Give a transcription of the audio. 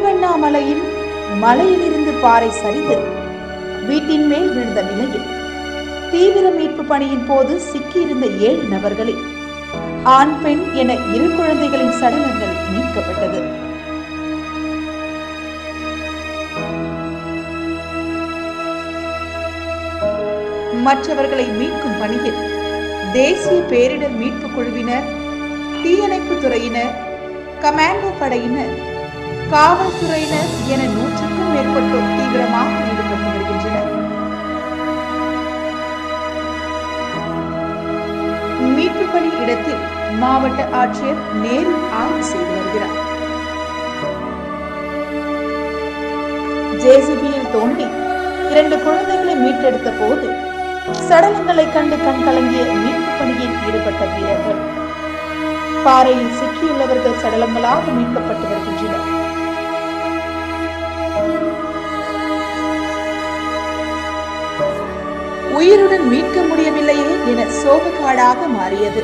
திருவண்ணாமலையில் மலையிலிருந்து பாறை சரிந்து வீட்டின் மேல் விழுந்த நிலையில் தீவிர மீட்பு பணியின் போது சிக்கியிருந்த ஏழு நபர்களில் ஆண் பெண் என இரு குழந்தைகளின் சடலங்கள் மீட்கப்பட்டது மற்றவர்களை மீட்கும் பணியில் தேசிய பேரிடர் மீட்புக் குழுவினர் தீயணைப்பு துறையினர் கமாண்டோ படையினர் காவல்துறையினர் என நூற்றுக்கும் மேற்பட்டோர் தீவிரமாக ஈடுபட்டு வருகின்றனர். மீட்பு பணி இடத்தில் மாவட்ட ஆட்சியர் நேரில் ஆய்வு செய்து வருகிறார். ஜேசிபியில் தோண்டி இரண்டு குழந்தைகளை மீட்டெடுத்த போது சடலங்களை கண்டு கண் கலங்கிய மீட்பு பணியில் ஈடுபட்ட வீரர்கள். பாறையில் சிக்கியுள்ளவர்கள் சடலங்களாக மீட்கப்பட்டு வருகின்றனர். உயிருடன் மீட்க முடியவில்லையே என சோகக்காடாக மாறியது.